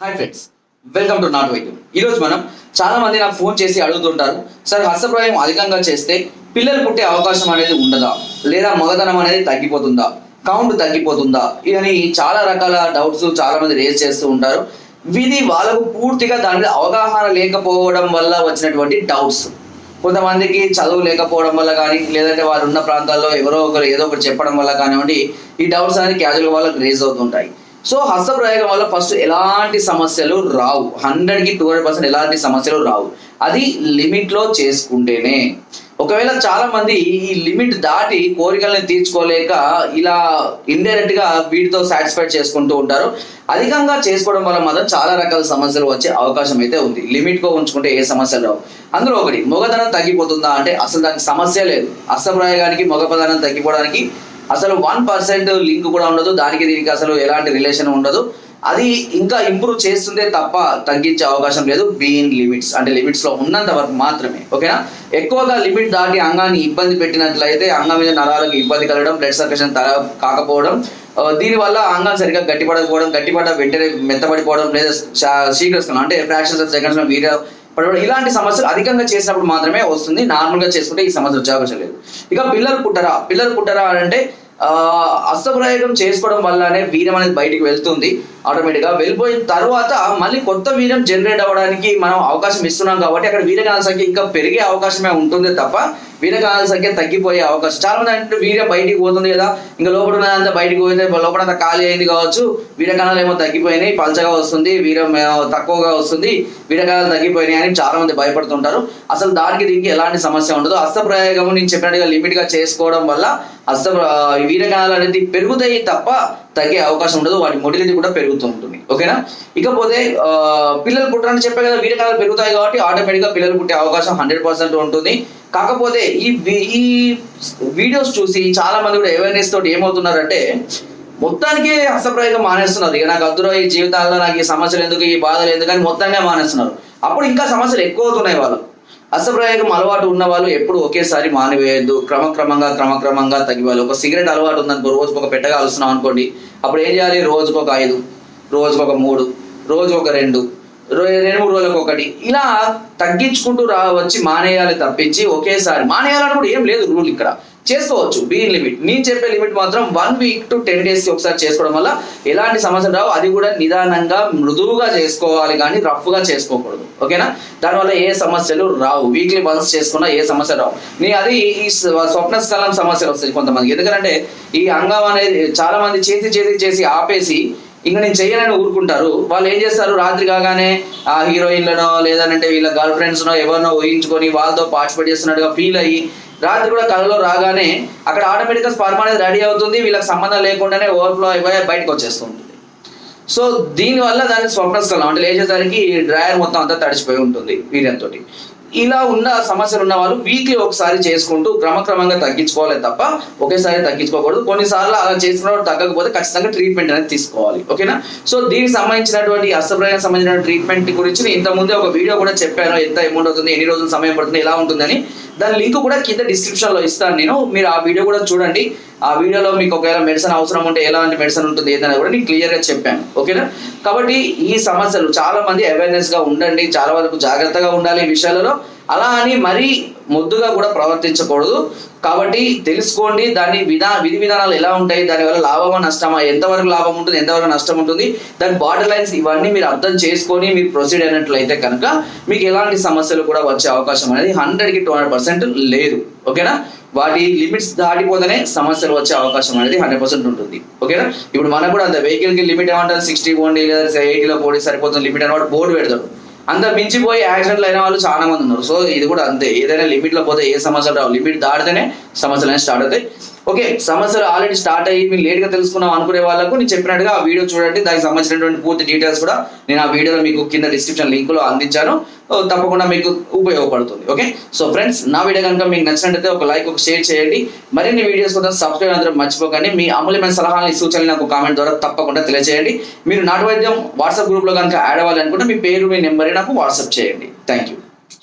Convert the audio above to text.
Hi friends welcome to నాట్ వైద్యం ఈరోజు మనం చాలా మంది నాకు ఫోన్ చేసి అడుగుతుంటారు సార్ హస్తప్రాయం అధికంగా చేస్తే పిల్లలు పుట్టే అవకాశం అనేది ఉండదా? లేదా మగధనం అనేది తగ్గిపోతుందా? కౌంట్ తగ్గిపోతుందా? అని చాలా రకాల డౌట్స్ చాలా మంది రేజ్ చేస్తూ ఉంటారు. ఇది వాళ్ళకు పూర్తిగా దాని మీద అవగాహన లేకపోవడం వల్ల వచ్చినటువంటి డౌట్స్ కొంతమందికి చదువు లేకపోవడం వల్ల కానీ లేదంటే వారు ఉన్న ప్రాంతాల్లో ఎవరో ఒకరు ఏదో ఒకరు చెప్పడం వల్ల కానివ్వండి ఈ డౌట్స్ అనేది క్యాజువల్ వాళ్ళకి రేజ్ అవుతుంటాయి. సో హస్తప్రయోగం వల్ల ఫస్ట్ ఎలాంటి సమస్యలు రావు? హండ్రెడ్కి టూ హండ్రెడ్ పర్సెంట్ ఎలాంటి సమస్యలు రావు? అది లిమిట్లో చేసుకుంటేనే. ఒకవేళ చాలా మంది ఈ లిమిట్ దాటి కోరికల్ని తీర్చుకోలేక ఇలా ఇండైరెక్ట్గా వీటితో సాటిస్ఫైడ్ చేసుకుంటూ ఉంటారు. అధికంగా చేసుకోవడం వల్ల మాత్రం చాలా రకాల సమస్యలు వచ్చే అవకాశం అయితే ఉంది. లిమిట్గా ఉంచుకుంటే ఏ సమస్యలు రావు? అందులో ఒకటి మొగతనం తగ్గిపోతుందా అంటే అసలు దానికి సమస్య లేదు. హస్తప్రయోగానికి మగపదానం తగ్గిపోవడానికి అసలు వన్ పర్సెంట్ లింక్ కూడా ఉండదు. దానికి దీనికి అసలు ఎలాంటి రిలేషన్ ఉండదు. అది ఇంకా ఇంప్రూవ్ చేస్తుందే తప్ప తగ్గించే అవకాశం లేదు. బీయింగ్ లిమిట్స్ అంటే లిమిట్స్లో ఉన్నంత వరకు మాత్రమే. ఓకేనా? ఎక్కువగా లిమిట్ దాటి అంగాన్ని ఇబ్బంది పెట్టినట్లయితే అంగం మీద నరాలకు ఇబ్బంది కలగడం బ్లడ్ సర్క్యులేషన్ కాకపోవడం దీనివల్ల అంగం సరిగ్గా గట్టిపడకపోవడం గట్టిపడ్డ వెంటనే మెత్తపడిపోవడం లేదా శా- శీఘ్రస్కలం అంటే ఫ్రాక్షన్స్ ఆఫ్ సెకండ్స్ వీడియో పడవడం ఇలాంటి సమస్యలు అధికంగా చేసినప్పుడు మాత్రమే వస్తుంది. నార్మల్గా చేసుకుంటే ఈ సమస్య వచ్చే అవకాశం లేదు. ఇక పిల్లలు పుట్టరా? పిల్లలు పుట్టరా అంటే ఆ, చేసుకోవడం వల్లనే వీర్యం అనేది బయటికి వెళ్తుంది ఆటోమేటిక్గా. వెళ్ళిపోయిన తర్వాత మళ్ళీ కొత్త వీర్యం జనరేట్ అవ్వడానికి మనం అవకాశం ఇస్తున్నాం కాబట్టి అక్కడ వీరకణాల సంఖ్య ఇంకా పెరిగే అవకాశమే ఉంటుంది తప్ప వీరకణాల సంఖ్య తగ్గిపోయే అవకాశం. చాలా మంది అంటే వీర్యం బయటికి పోతుంది కదా. ఇంకా లోపల ఉన్నదంతా బయటికి పోతే లోపల అంతా ఖాళీ అయింది కావచ్చు. వీరకణాలు ఏమో తగ్గిపోయినాయి. పలచగా వస్తుంది. వీరం తక్కువగా వస్తుంది. వీరకణాలు తగ్గిపోయినాయి అని చాలా మంది భయపడుతుంటారు. అసలు దానికి దీనికి ఎలాంటి సమస్య ఉండదు. హస్తప్రయోగం నేను చెప్పినట్టుగా లిమిట్గా చేసుకోవడం వల్ల హస్త వీరకణాలు అనేది పెరుగుతాయి తప్ప తగ్గే అవకాశం ఉండదు. వాటి మొటిలిటీ కూడా పెరుగుతూ ఉంటుంది. ఓకేనా? ఇకపోతే పిల్లలు పుట్టరని చెప్పే కదా వీరకణాలు పెరుగుతాయి కాబట్టి ఆటోమేటిక్గా పిల్లలు పుట్టే అవకాశం హండ్రెడ్ పర్సెంట్ ఉంటుంది. కాకపోతే ఈ ఈ వీడియోస్ చూసి చాలా మంది కూడా అవేర్నెస్ తోటి ఏమవుతున్నారంటే మొత్తానికి హస్తప్రయోగం మానేస్తున్నారు. ఇక నాకు అద్దురో ఈ జీవితాల్లో నాకు ఈ సమస్యలు ఎందుకు ఈ బాధలు ఎందుకు అని మొత్తంగా మానేస్తున్నారు. అప్పుడు ఇంకా సమస్యలు ఎక్కువ అవుతున్నాయి వాళ్ళు అసప్రయోగం అలవాటు ఉన్న వాళ్ళు ఎప్పుడు ఒకేసారి మానివేయద్దు. క్రమక్రమంగా క్రమక్రమంగా తగ్గివాలి ఒక సిగరెట్ అలవాటు ఉందనుకో రోజుకు ఒక పెట్టగా అలుస్తున్నాం అనుకోండి. అప్పుడు ఏం చేయాలి? రోజుకు ఒక ఐదు రోజుకు ఒక మూడు రోజుకు ఒక రెండు రెండు మూడు రోజులకు ఒకటి. ఇలా తగ్గించుకుంటూ రా వచ్చి మానేయాలి తప్పించి ఒకేసారి. మానేయాలని కూడా ఏం లేదు రూల్ ఇక్కడ. చేసుకోవచ్చు. బీ లిమిట్ నేను చెప్పే లిమిట్ మాత్రం వన్ వీక్ టు టెన్ డేస్కి ఒకసారి చేసుకోవడం వల్ల ఎలాంటి సమస్యలు రావు. అది కూడా నిదానంగా మృదువుగా చేసుకోవాలి కానీ రఫ్గా చేసుకోకూడదు. ఓకేనా దానివల్ల ఏ సమస్యలు రావు. వీక్లీ వన్స్ చేసుకున్నా ఏ సమస్య రావు. నీ అది ఈ స్వప్న స్థలం సమస్యలు వస్తాయి కొంతమంది ఎందుకంటే ఈ అంగం అనేది చాలా మంది చేసి చేసి చేసి ఆపేసి ఇంకా నేను చెయ్యనని ఊరుకుంటారు. వాళ్ళు ఏం చేస్తారు? రాత్రి కాగానే ఆ హీరోయిన్లనో లేదంటే వీళ్ళ గర్ల్ ఫ్రెండ్స్నో ఎవరినో ఊహించుకొని వాళ్ళతో పార్టిసిపేట్ చేస్తున్నట్టుగా ఫీల్ అయ్యి రాత్రి కూడా కళలో రాగానే అక్కడ ఆటోమేటిక్గా స్పర్మ అనేది రెడీ అవుతుంది వీళ్ళకి సంబంధం లేకుండానే ఓవర్ఫ్లో అయిపోయి బయటకు వచ్చేస్తుంది. సో దీనివల్ల దాన్ని స్వప్నస్కలం అంటే లేచేసరికి డ్రాయర్ మొత్తం అంతా తడిచిపోయి ఉంటుంది వీర్యంతో ఇలా ఉన్న సమస్యలు ఉన్న వాళ్ళు వీక్లీ ఒకసారి చేసుకుంటూ క్రమక్రమంగా తగ్గించుకోవాలి తప్ప ఒకేసారి తగ్గించుకోకూడదు. కొన్నిసార్లు అలా చేసుకున్నప్పుడు తగ్గకపోతే ఖచ్చితంగా ట్రీట్మెంట్ అనేది తీసుకోవాలి. ఓకేనా సో దీనికి సంబంధించినటువంటి అస్తప్రయానికి సంబంధించిన ట్రీట్మెంట్ గురించి ఇంత ముందే ఒక వీడియో కూడా చెప్పాను ఎంత అమౌంట్ అవుతుంది ఎన్ని రోజులు సమయం పడుతుంది ఎలా ఉంటుందని. దాని లింక్ కూడా కింద డిస్క్రిప్షన్లో ఇస్తాను నేను. మీరు ఆ వీడియో కూడా చూడండి. ఆ వీడియోలో మీకు ఒకవేళ మెడిసిన్ అవసరం ఉంటే ఎలాంటి మెడిసిన్ ఉంటుంది ఏదైనా కూడా నేను క్లియర్గా చెప్పాను. ఓకేనా కాబట్టి ఈ సమస్యలు చాలా మంది అవేర్నెస్గా ఉండండి చాలా వరకు జాగ్రత్తగా ఉండాలి ఈ విషయాలలో. అలా అని మరీ ముద్దుగా కూడా ప్రవర్తించకూడదు. కాబట్టి తెలుసుకోండి దాని విధా విధి విధానాలు ఎలా ఉంటాయి దానివల్ల లాభమా నష్టమా ఎంతవరకు లాభం ఉంటుంది ఎంతవరకు నష్టం ఉంటుంది దాని బాటర్ లైన్స్ ఇవన్నీ మీరు అర్థం చేసుకొని మీరు ప్రొసీడ్ అయినట్లయితే కనుక మీకు ఎలాంటి సమస్యలు కూడా వచ్చే అవకాశం అనేది హండ్రెడ్కి టూ హండ్రెడ్ పర్సెంట్ లేదు. ఓకేనా వాటి లిమిట్స్ దాటిపోతేనే సమస్యలు వచ్చే అవకాశం అనేది హండ్రెడ్ పర్సెంట్ ఉంటుంది. ఓకేనా? ఇప్పుడు మనకు కూడా అంత వెహికల్కి లిమిట్ ఏమంటారు? సిక్స్టీ పోండి లేదా ఎయిటీలో పోటీ సరిపోతుంది లిమిట్ అని బోర్డు పెడతాడు. అంత మించిపోయి యాక్సిడెంట్లు అయిన వాళ్ళు చాలా మంది ఉన్నారు. సో ఇది కూడా అంతే. ఏదైనా లిమిట్లో పోతే ఏ సమస్యలు రావు. లిమిట్ దాటితేనే సమస్యలు అనేవి స్టార్ట్ అవుతాయి. ఓకే సమస్యలు ఆల్రెడీ స్టార్ట్ అయ్యి మీరు లేట్గా తెలుసుకున్నాం అనుకునే వాళ్ళకు నేను చెప్పినట్టుగా ఆ వీడియో చూడండి. దానికి సంబంధించినటువంటి పూర్తి డీటెయిల్స్ కూడా నేను ఆ వీడియోలో మీకు కింద డిస్క్రిప్షన్ లింకులో అందించాను. తప్పకుండా మీకు ఉపయోగపడుతుంది. ఓకే సో ఫ్రెండ్స్ నా వీడియో కనుక మీకు నచ్చినట్లయితే ఒక లైక్ ఒక షేర్ చేయండి. మరిన్ని వీడియోస్ కోసం సబ్స్క్రైబ్ అందరూ మర్చిపోకండి. మీ అమూల్యమైన సలహాలని సూచనలు నాకు కామెంట్ ద్వారా తప్పకుండా తెలియజేయండి మీరు నాటు వైద్యం వాట్సాప్ గ్రూప్లో కనుక యాడ్ అవ్వాలనుకుంటే మీ పేరు మీ నెంబర్ నాకు వాట్సాప్ చేయండి. Thank you